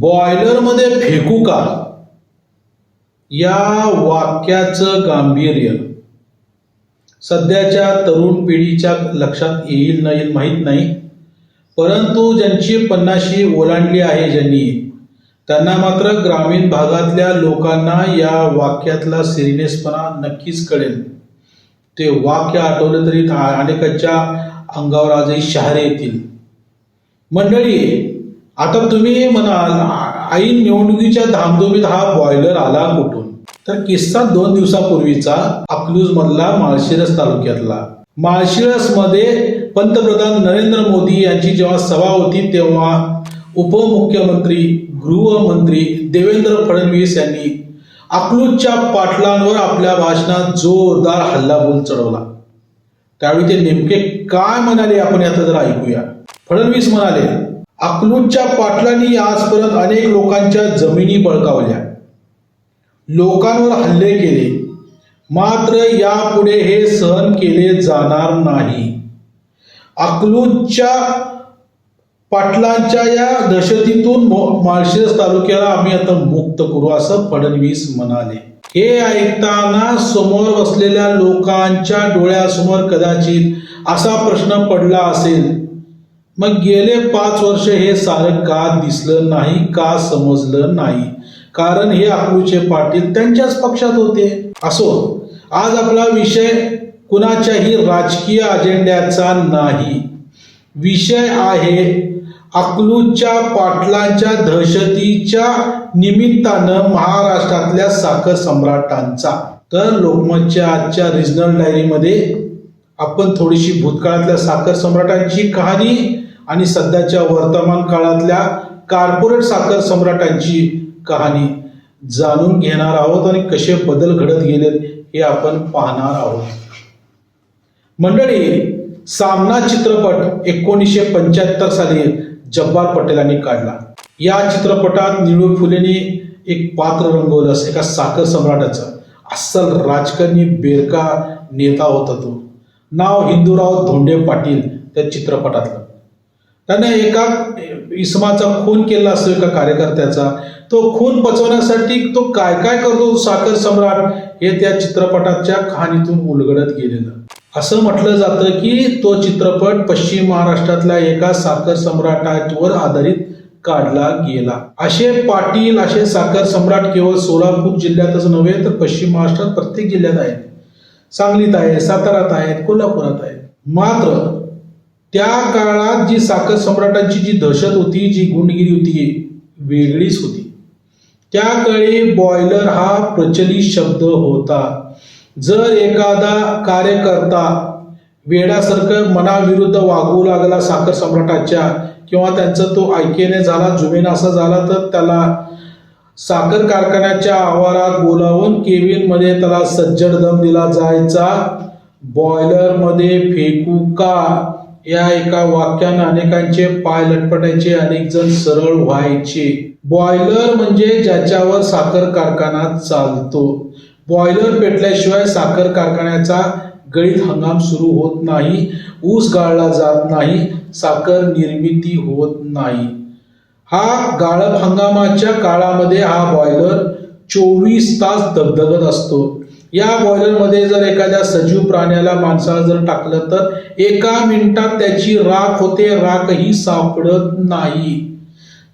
बॉयलरमध्ये फेकू का? या वाक्याचं गांभीर्य सध्याच्या तरुण पिढीच्या लक्षात येईल न येईल माहीत नाही. परंतु ज्यांची पन्नाशी ओलांडली आहे ज्यांनी त्यांना मात्र ग्रामीण भागातल्या लोकांना या वाक्यातला सिरियसपणा नक्कीच कळेल. ते वाक्य आठवलं तरी अनेकांच्या अंगावर आजही शहारे येतील. मंडळी आता तुम्ही म्हणाल आ- ऐन निवडणुकीच्या धामधुमीत हा बॉयलर आला कुठून? तर किस्सा दोन दिवसापूर्वीचा अकलूज मधला माळशिरस तालुक्यातला. माळशिरसमध्ये पंतप्रधान नरेंद्र मोदी यांची जेव्हा सभा होती तेव्हा उपमुख्यमंत्री गृहमंत्री देवेंद्र फडणवीस यांनी अकलूजच्या पाटलांवर आपल्या भाषणात जोरदार हल्लाबोल चढवला. त्यावेळी ते नेमके काय म्हणाले आपण आता जर ऐकूया. फडणवीस म्हणाले अकलूजच्या पाटलांनी आजपर्यंत अनेक लोकांच्या जमिनी बळकावल्या. लोकांवर हल्ले केले. मात्र यापुढे हे सहन केले जाणार नाही. अकलूजच्या पाटलांच्या या दहशतीतून माळशिरस तालुक्याला आम्ही आता मुक्त करू असं फडणवीस म्हणाले. हे ऐकताना समोर बसलेल्या लोकांच्या डोळ्यासमोर कदाचित असा प्रश्न पडला असेल मग गेले पाच वर्ष हे सारं का दिसलं नाही का समजलं नाही? कारण हे अकलूचे पाटील त्यांच्याच पक्षात होते. असो आज आपला विषय कुणाच्याही राजकीय अजेंड्याचा नाही. विषय आहे अकलूच्या पाटलांच्या दहशतीच्या निमित्तानं महाराष्ट्रातल्या साखर सम्राटांचा. तर लोकमतच्या आजच्या रिजनल डायरीमध्ये आपण थोडीशी भूतकाळातल्या साखर सम्राटांची कहाणी आणि सध्याच्या वर्तमान काळातल्या कॉर्पोरेट साखर सम्राटांची कहाणी जाणून घेणार आहोत आणि कसे बदल घडत गेलेत हे आपण पाहणार आहोत. मंडळी सामना चित्रपट एकोणीसशे पंच्याहत्तर साली जब्बार पटेलांनी काढला. या चित्रपटात निळू फुलेने एक पात्र रंगवलं एका साखर सम्राटाचं. अस्सल राजकारणी बेरका नेता होता तो. नाव हिंदूराव धोंडे पाटील त्या चित्रपटातलं. त्याने एका इसमाचा खून केला असतो एका कार्यकर्त्याचा. तो खून पचवण्यासाठी तो काय काय करतो साखर सम्राट? हे त्या चित्रपटाच्या कहाणीतून उलगडत गेलेलं. असं म्हटलं जातं की तो चित्रपट पश्चिम महाराष्ट्रातल्या एका साखर सम्राटावर आधारित काढला गेला. असे पाटील असे साखर सम्राट केवळ सोलापूर जिल्ह्यातच नव्हे तर पश्चिम महाराष्ट्रात प्रत्येक जिल्ह्यात आहेत. सांगलीत आहे सातारात आहेत कोल्हापुरात आहेत. मात्र त्या काळात जी साखर सम्राटांची जी दहशत होती जी गुंडगिरी होती वेगळीच होती. त्याकाळी बॉयलर हा प्रचलित शब्द होता. जर एखादा कार्यकर्ता वेडासारखं मनाविरुद्ध वागू लागला साखर सम्राटाच्या किंवा त्यांचा तो ऐकेने झाला जुमेन असा झाला तर त्याला साखर कारखान्याच्या आवारात बोलावून केविनमध्ये त्याला सज्जड दम दिला जायचा. बॉयलरमध्ये फेकू का? या एका वाक्यानं अनेकांचे पाय लटपटायचे अनेक जण सरळ व्हायचे. बॉयलर म्हणजे ज्याच्यावर साखर कारखाना चालतो. बॉयलर पेटल्याशिवाय साखर कारखान्याचा गळीत हंगाम सुरू होत नाही ऊस गाळला जात नाही साखर निर्मिती होत नाही. हा गाळप हंगामाच्या काळामध्ये हा बॉयलर चोवीस तास दगदगत असतो. या बॉयलरमध्ये जर एखाद्या सजीव प्राण्याला माणसाला जर टाकलं तर एका मिनिटात त्याची राख होते राखही सापडत नाही.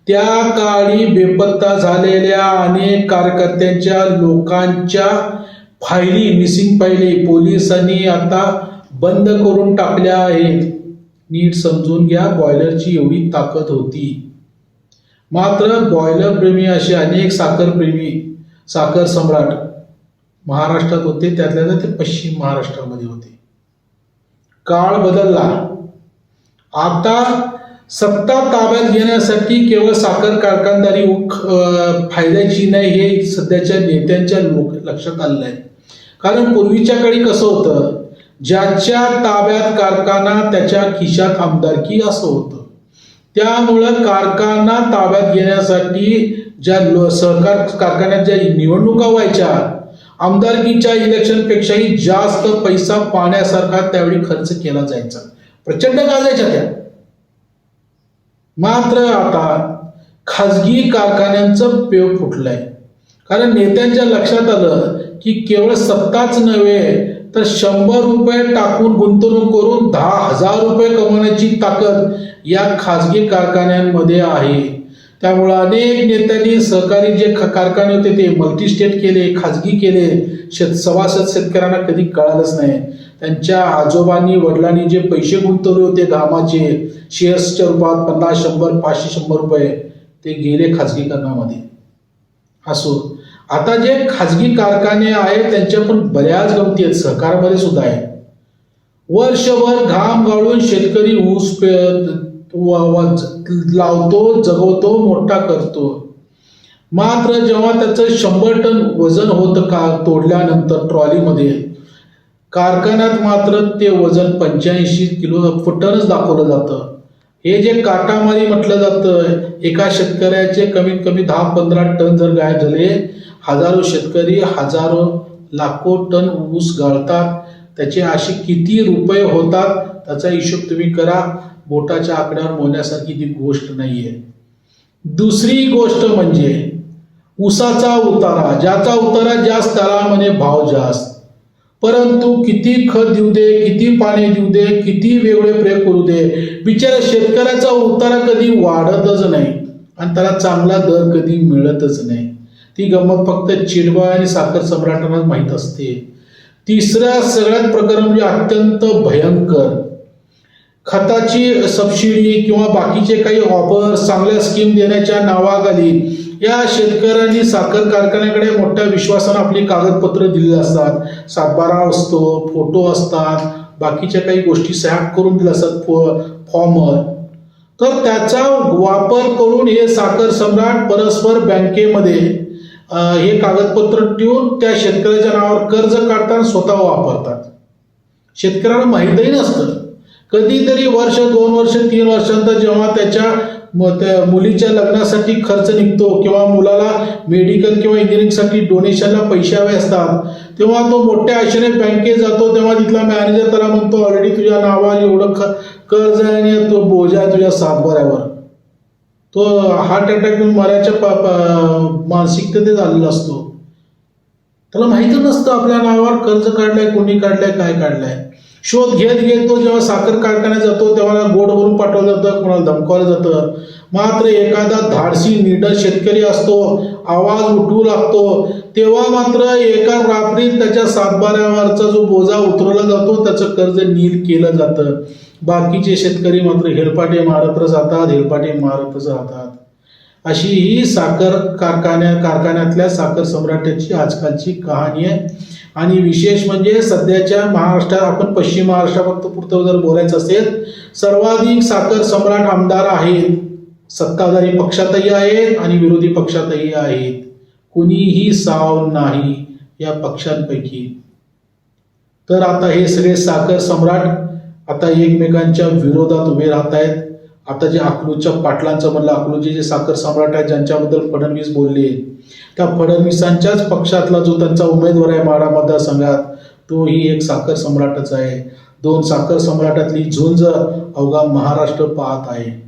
त्या काळी बेपत्ता झालेल्या अनेक कार्यकर्त्यांच्या लोकांच्या फायली मिसिंग फायली पोलिसांनी आता बंद करून टाकल्या आहेत. नीट समजून घ्या बॉयलरची एवढी ताकद होती. मात्र बॉयलर प्रेमी असे अनेक साखर प्रेमी साखर सम्राट महाराष्ट्रात होते त्यातल्या ते पश्चिम महाराष्ट्रामध्ये होते. काळ बदलला. आता सत्ता ताब्यात घेण्यासाठी केवळ साखर कारखानदारी फायद्याची नाही हे सध्याच्या नेत्यांच्या लोक लक्षात आलेलं आहे. कारण पूर्वीच्या काळी कसं होतं ज्याच्या ताब्यात कारखाना त्याच्या खिशात आमदारकी असं होतं. त्यामुळं कारखाना ताब्यात घेण्यासाठी ज्या सहकार कारखान्यात ज्या निवडणुका व्हायच्या आमदारकीच्या इलेक्शन पेक्षाही जास्त पैसा पाण्यासारखा त्यावेळी खर्च केला जायचा. प्रचंड गाजायच्या त्या. मात्र आता खाजगी कारखान्यांचं पेव फुटलंय. कारण नेत्यांच्या लक्षात आलं की केवळ सत्ताच नव्हे तर शंभर रुपये टाकून गुंतवणूक करून दहा हजार रुपये कमवण्याची ताकद या खाजगी कारखान्यांमध्ये आहे. त्यामुळे अनेक नेत्यांनी सहकारी जे ख- कारखाने होते ते मल्टी स्टेट केले खाजगी केले. शेत सभासद शेतकऱ्यांना कधी कळालंच नाही. त्यांच्या आजोबांनी वडिलांनी जे पैसे गुंतवले होते घामाचे शेअर्सच्या रूपात पन्नास शंभर पाचशे शंभर रुपये ते गेले खाजगीकरणामध्ये असो. आता जे खाजगी कारखाने आहेत त्यांच्या पण बऱ्याच गमती आहेत सहकारमध्ये सुद्धा आहे वर्षभर घाम गाळून शेतकरी ऊस लावतो जगवतो मोठा करतो. मात्र जेव्हा त्याचं शंभर टन वजन होतं का तोडल्यानंतर ट्रॉलीमध्ये कारखान्यात मात्र ते वजन पंच्याऐंशी किलो फुटनच दाखवलं जातं. हे जे काटामारी म्हटलं जातं एका शेतकऱ्याचे कमीत कमी दहा पंधरा टन जर गायब झाले हजारो शेतकरी हजारो लाखो टन ऊस गाळतात त्याचे असे किती रुपये होतात त्याचा हिशोब तुम्ही करा. बोटाच्या आकड्यावर मोजण्यासारखी ती गोष्ट नाही आहे दुसरी गोष्ट म्हणजे उसाचा उतारा ज्याचा उतारा जास्त त्याला म्हणे भाव जास्त. परंतु किती खत देऊ दे किती पाणी देऊ दे किती वेगळे प्रयोग करू दे बिचारा शेतकऱ्याचा उतारा कधी वाढतच नाही आणि त्याला चांगला दर कधी मिळतच नाही. ती गंमत फक्त चिडबा आणि साखर सम्राटांनाच माहीत असते. तिसरा सगळ्यात प्रकरण म्हणजे अत्यंत भयंकर. खताची सबसिडी किंवा बाकीचे काही ऑफर चांगल्या स्कीम देण्याच्या नावाखाली या शेतकऱ्यांनी साखर कारखान्याकडे मोठ्या विश्वासानं आपली कागदपत्र दिलेली असतात. सातबारा असतो फोटो असतात बाकीच्या काही गोष्टी सह्या करून दिल्या असतात फॉ- फॉर्मर तर त्याचा वापर करून हे साखर सम्राट परस्पर बँकेमध्ये हे कागदपत्र ठेवून त्या शेतकऱ्याच्या नावावर कर्ज काढतात स्वतः वापरतात. शेतकऱ्यांना माहीतही नसतं. कधीतरी वर्ष दोन वर्ष तीन वर्षांचा जेव्हा त्याच्या म- त्या मुलीच्या लग्नासाठी खर्च निघतो किंवा मुलाला मेडिकल किंवा इंजिनिअरिंगसाठी डोनेशनला पैसे हवे असतात तेव्हा तो मोठ्या आशेने बँकेत जातो तेव्हा तिथला मॅनेजर त्याला म्हणतो ऑलरेडी तुझ्या नावावर एवढं ख कर्ज आहे आणि तो बोजा आहे तुझ्या सातबाऱ्यावर तो हार्ट अटॅक येऊन मरायच्या प- मानसिकतेत झालेला असतो. त्याला माहिती नसतं आपल्या नावावर कर्ज काढलंय कोणी काढलंय काय काढलंय. शोध घेत घेत तो जेव्हा साखर कारखान्यात जातो तेव्हा गोडवरून पाठवलं जातं कोणाला धमकावलं जातं. मात्र एखादा धाडसी निडर शेतकरी असतो आवाज उठवू लागतो तेव्हा मात्र एका रात्रीत त्याच्या सातबाऱ्यावरचा जो बोजा उतरवला जातो त्याचं कर्ज नील केलं जातं. बाकीचे शेतकरी मात्र हेलपाटे मारतच जातात हेलपाटे मारतच राहतात. अशी ही साखर कारखान्या कारखान्यातल्या साखर सम्राटाची आजकालची कहाणी आहे. आणि विशेष म्हणजे सध्याच्या महाराष्ट्रात आपण पश्चिम महाराष्ट्र फक्त पुरतं जर बोलायचं असेल सर्वाधिक साखर सम्राट आमदार आहेत. सत्ताधारी पक्षातही आहेत आणि विरोधी पक्षातही आहेत. कुणीही साव नाही या पक्षांपैकी. तर आता हे सगळे साखर सम्राट आता एकमेकांच्या विरोधात उभे राहत आहेत आता जे अकलूजच्या पाटलांचं म्हणलं अकलूजचे जे साखर सम्राट आहे ज्यांच्याबद्दल फडणवीस बोलले त्या फडणवीसांच्याच पक्षातला जो त्यांचा उमेदवार आहे माडा मतदारसंघात तोही एक साखर सम्राटच आहे. दोन साखर सम्राटातली झुंज अवघा महाराष्ट्र पाहत आहे.